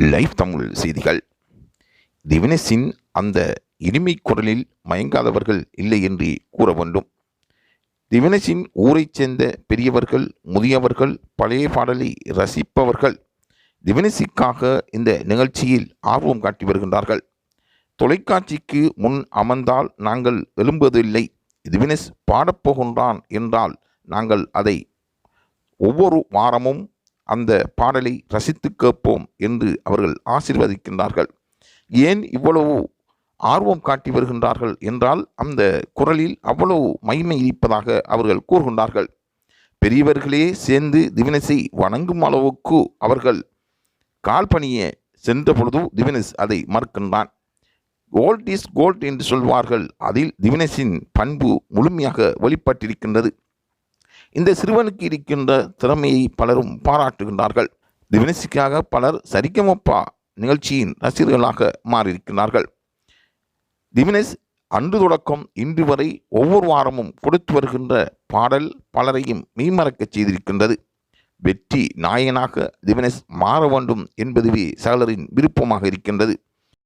Live Tamil செய்திகள். திவினஸின் அந்த இனிமை குரலில் மயங்காதவர்கள் இல்லை என்று கூற வேண்டும். திவினஸின் ஊரைச் சேர்ந்த பெரியவர்கள் முதியவர்கள் பழைய பாடலை ரசிப்பவர்கள் திவினஸிக்காக இந்த நிகழ்ச்சியில் ஆர்வம் காட்டி வருகின்றார்கள். தொலைக்காட்சிக்கு முன் அமர்ந்தால் நாங்கள் எழும்புவதில்லை. திவினஸ் பாடப்போகின்றான் என்றால் நாங்கள் அதை ஒவ்வொரு வாரமும் அந்த பாடலை ரசித்து கேட்போம் என்று அவர்கள் ஆசிர்வதிக்கின்றார்கள். ஏன் இவ்வளவு ஆர்வம் காட்டி வருகின்றார்கள் என்றால் அந்த குரலில் அவ்வளவு மகிமை இருப்பதாக அவர்கள் கூறுகின்றார்கள். பெரியவர்களே சேர்ந்து திவினஸை வணங்கும் அளவுக்கு அவர்கள் கால்பணிய சென்ற பொழுது திவினஸ் அதை மறுக்கின்றான். கோல்ட் இஸ் கோல்ட் என்று சொல்வார்கள். அதில் திவினஸின் பண்பு முழுமையாக வெளிப்பட்டிருக்கின்றது. இந்த சிறுவனுக்கு இருக்கின்ற திறமையை பலரும் பாராட்டுகின்றார்கள். திவினசிக்காக பலர் சரிகமப்பா நிகழ்ச்சியின் ரசிகர்களாக மாறியிருக்கிறார்கள் திவினஸ் அன்று தொடக்கம் இன்று வரை ஒவ்வொரு வாரமும் கொடுத்து வருகின்ற பாடல் பலரையும் மெய்மறக்கச் செய்திருக்கின்றது. வெற்றி நாயகனாக திவினஸ் மாற வேண்டும் என்பதுவே சகலரின் விருப்பமாக இருக்கின்றது.